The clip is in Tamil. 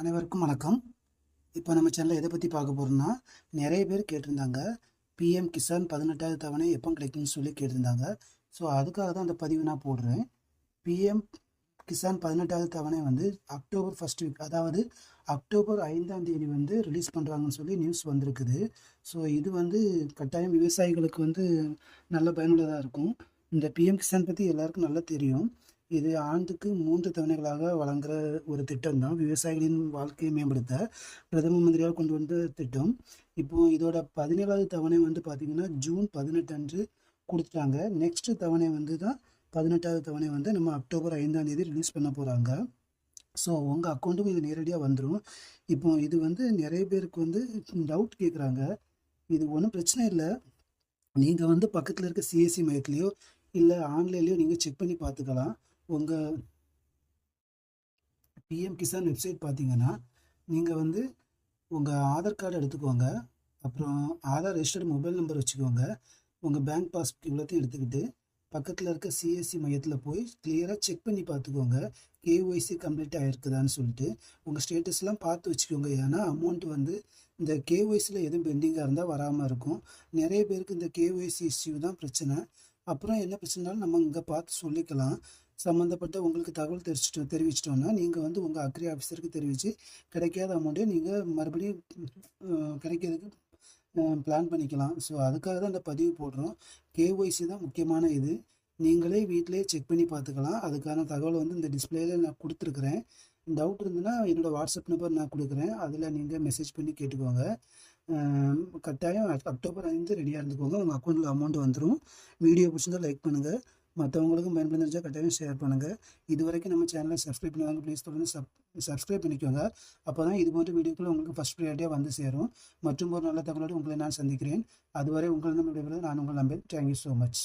அனைவருக்கும் வணக்கம். இப்போ நம்ம சேனலில் எதை பற்றி பார்க்க போகிறோம்னா நிறைய பேர் கேட்டிருந்தாங்க. பிஎம் கிசான் பதினெட்டாவது தவணை எப்போ கிடைக்கும்னு சொல்லி கேட்டிருந்தாங்க. ஸோ அதுக்காக தான் அந்த பதிவு நான் போடுறேன். பிஎம் கிசான் பதினெட்டாவது தவணை வந்து அக்டோபர் ஃபஸ்ட் வீக் அதாவது அக்டோபர் ஐந்தாம் தேதி வந்து ரிலீஸ் பண்ணுறாங்கன்னு சொல்லி நியூஸ் வந்திருக்குது. ஸோ இது வந்து கட்டாயம் விவசாயிகளுக்கு வந்து நல்ல பயனுள்ளதாக இருக்கும். இந்த பிஎம் கிசான் பற்றி எல்லாருக்கும் நல்லா தெரியும். இது ஆண்டுக்கு மூன்று தவணைகளாக வழங்குற ஒரு திட்டம் தான் விவசாயிகளின் வாழ்க்கையை மேம்படுத்த பிரதம மந்திரியால் கொண்டு வந்த திட்டம். இப்போ இதோட பதினேழாவது தவணை வந்து பார்த்தீங்கன்னா ஜூன் பதினெட்டு அன்று கொடுத்துட்டாங்க. நெக்ஸ்ட் தவணை வந்து தான் பதினெட்டாவது தவணை வந்து நம்ம அக்டோபர் ஐந்தாம் தேதி ரிலீஸ் பண்ண போகிறாங்க ஸோ உங்கள் அக்கௌண்ட்டுக்கும் இது நேரடியாக வந்துடும் இப்போ இது வந்து நிறைய பேருக்கு வந்து டவுட் கேட்குறாங்க இது ஒன்றும் பிரச்சனை இல்லை. நீங்கள் வந்து பக்கத்தில் இருக்க சிஎஸ்சி மையத்துலேயோ இல்லை ஆன்லைன்லேயோ நீங்கள் செக் பண்ணி பார்த்துக்கலாம். உங்கள் பிஎம் கிசான் வெப்சைட் பார்த்தீங்கன்னா நீங்கள் வந்து உங்கள் ஆதார் கார்டு எடுத்துக்கோங்க. அப்புறம் ஆதார் ரெஜிஸ்டர்டு மொபைல் நம்பர் வச்சுக்கோங்க. உங்கள் பேங்க் பாஸ்புக் இவ்வளோத்தையும் எடுத்துக்கிட்டு பக்கத்தில் இருக்க சிஎஸ்சி மையத்தில் போய் கிளியராக செக் பண்ணி பார்த்துக்கோங்க கேஒய்சி கம்ப்ளீட் ஆகிருக்குதான்னு சொல்லிட்டு உங்கள் ஸ்டேட்டஸ்லாம் பார்த்து வச்சுக்கோங்க. ஏன்னா அமௌண்ட் வந்து இந்த கேஒய்சியில் எதுவும் பெண்டிங்காக இருந்தால் வராமல் இருக்கும். நிறைய பேருக்கு இந்த கேஒய்சி இஷ்யூ தான் பிரச்சனை. அப்புறம் என்ன பிரச்சனைனாலும் நம்ம இங்கே பார்த்து சொல்லிக்கலாம். சம்மந்தப்பட்ட உங்களுக்கு தகவல் தெரிவிச்சிட்டு தெரிவிச்சிட்டோன்னா நீங்கள் வந்து உங்கள் அக்ரி ஆஃபீஸருக்கு தெரிவித்து கிடைக்காத அமௌண்ட்டை நீங்கள் மறுபடியும் கிடைக்கிறதுக்கு பிளான் பண்ணிக்கலாம். ஸோ அதுக்காக தான் இந்த பதிவு போடுறோம். கேஒய்சி தான் முக்கியமான இது. நீங்களே வீட்டிலேயே செக் பண்ணி பார்த்துக்கலாம். அதுக்கான தகவல் வந்து இந்த டிஸ்பிளேல நான் கொடுத்துருக்குறேன். டவுட் இருந்ததுன்னா என்னோடய வாட்ஸ்அப் நம்பர் நான் கொடுக்குறேன். அதில் நீங்கள் மெசேஜ் பண்ணி கேட்டுக்கோங்க. கட்டாயம் அக்டோபர் ஐந்து ரெடியாக இருந்துக்கோங்க. உங்கள் அக்கௌண்ட்டில் அமௌண்ட் வந்துடும் வீடியோ பிடிச்சிருந்தா லைக் பண்ணுங்கள் மற்றவங்களுக்கும் பயன்படுந்துச்சா கட்டாயம் ஷேர் பண்ணுங்கள் இது வரைக்கும் நம்ம சேனலை சப்ஸ்கிரைப் பண்ணுவாங்க ப்ளீஸ் தொடர்ந்து சப் சப்ஸ்கிரைப் பண்ணிக்கோங்க. அப்போ தான் இது போன்ற வீடியோக்கள் உங்களுக்கு ஃபஸ்ட் ப்ரியாரிட்டியாக வந்து சேரும். மற்றும் ஒரு நல்ல தகவலோடு உங்களை நான் சந்திக்கிறேன். அதுவரை உங்களிடம் விடைபெறுவது நான் உங்கள் நம்பேன் தேங்க்யூ ஸோ மச்